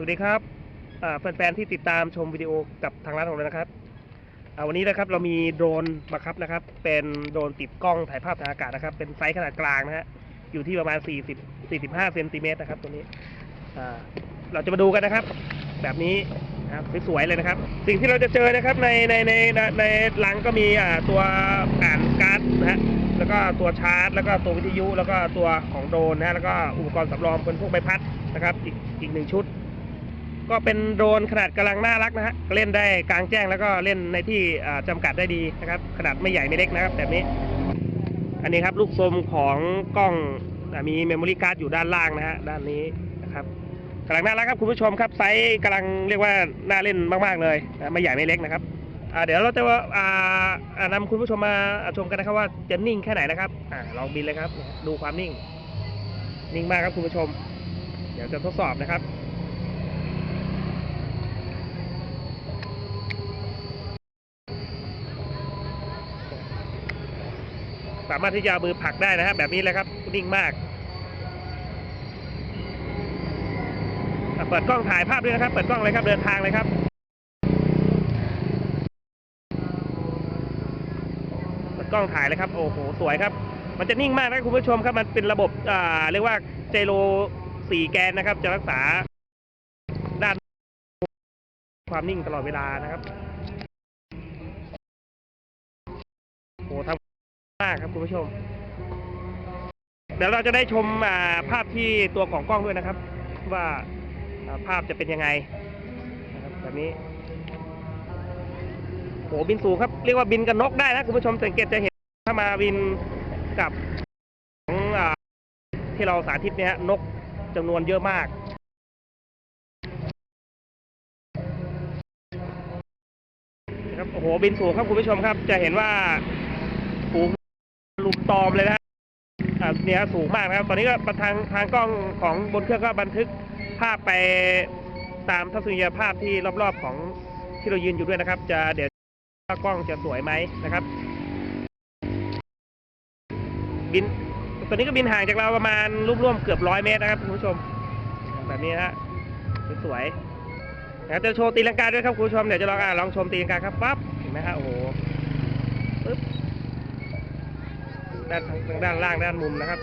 สวัสดีครับแฟนๆที่ติดตามชมวิดีโอกับทางร้านของเรานะครับวันนี้นะครับเรามีโดรนมาครับนะครับ เป็นโดรนติดกล้องถ่ายภาพทางอากาศนะครับ เป็นไซส์ขนาดกลางนะฮะอยู่ที่ประมาณ 40 45เซนติเมตรนะครับตัวนี้เราจะมาดูกันนะครับ แบบนี้นะครับสวยๆเลยนะครับ สิ่งที่เราจะเจอนะครับในในในในในลังก็มีตัวอ่านการ์ดนะฮะแล้วก็ตัวชาร์จ แล้วก็ตัววิทยุ แล้วก็ตัวของโดรนนะฮะแล้วก็อุปกรณ์สำรองเป็นพวกใบพัดนะครับ อีกอีกหนึ่งชุด ก็เป็นโดรนขนาดกำลังน่ารักนะฮะเล่นได้กลางแจ้งแล้วก็เล่นในที่อ่าจำกัดได้ดีนะครับ ขนาดไม่ใหญ่ไม่เล็กนะครับแบบนี้ อันนี้ครับลูกทรงของกล้องมีเมมโมรี่การ์ดอยู่ด้านล่างนะฮะด้านนี้นะครับกำลังน่ารักครับคุณผู้ชมครับไซส์กำลังเรียกว่าน่าเล่นมากๆเลยนะไม่ใหญ่ไม่เล็กนะครับเดี๋ยวเราจะว่าาอ่านำคุณผู้ชมมาชมกันนะครับว่าจะนิ่งแค่ไหนนะครับอลองบินเลยครับ ดูความนิ่ง นิ่งมากครับคุณผู้ชม เดี๋ยวจะทดสอบนะครับ สามารถที่จะเอามือผลักได้นะครับแบบนี้เลยครับนิ่งมากเปิดกล้องถ่ายภาพด้วยนะครับ เปิดกล้องเลยครับเดินทางเลยครับเปิดกล้องถ่ายเลยครับโอ้โหสวยครับ มันจะนิ่งมากนะคุณผู้ชมครับมันเป็นระบบอ่าเรียกว่าเจโรสี่แกนนะครับ จะรักษาด้าน ความนิ่งตลอดเวลานะครับโอ้ทำมา ครับคุณผู้ชม เดี๋ยวเราจะได้ชมาภาพที่ตัวของกล้องด้วยนะครับ ว่าภาพจะเป็นยังไงนะครับแบบนี้โหบินสูงครับ เรียกว่าบินกับนกได้นะคุณผู้ชมสังเกตจะเห็นถ้ามาบินกับของอที่เราสาธิตเนี่ยฮะนกจำนวนเยอะมากนะครับโอ้โหบินสูงครับคุณผู้ชมครับ จะเห็นว่าฝูง ลุมตอมเลยนะอ่าเนี่ยสูงมากนะครับ ตอนนี้ก็ทางทางกล้องของบนเครื่องก็บันทึกภาพไปตามทัศนียภาพที่รอบๆของที่เรายืนอยู่ด้วยนะครับ จะเดี๋ยวกล้องจะสวยไหมนะครับ บินตอนนี้ก็บินห่างจากเราประมาณร่วมๆเกือบร้อยเมตรนะครับคุณผู้ชม แบบนี้ฮะสวยๆนะครับจะโชว์ตีลังกาด้วยครับคุณผู้ชมเดี๋ยวจะลองอ่าลองชมตีลังกาครับปั๊บเห็นไหมฮะโอ้โหปึ๊บ ด้านทางด้านล่างด้านมุมนะครับ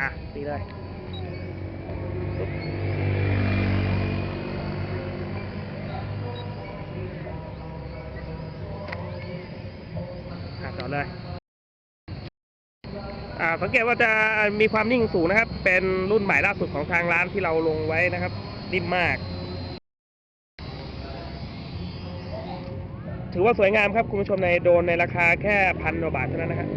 อะตีเลยปึ๊บอะต่อเลยอ่าสังเกตว่าจะมีความนิ่งสูงนะครับ เป็นรุ่นใหม่ล่าสุดของทางร้านที่เราลงไว้นะครับ นิ่มมาก ถือว่าสวยงามครับคุณผู้ชมในโดนในราคาแค่พันกว่าบาทเท่านั้นนะครับ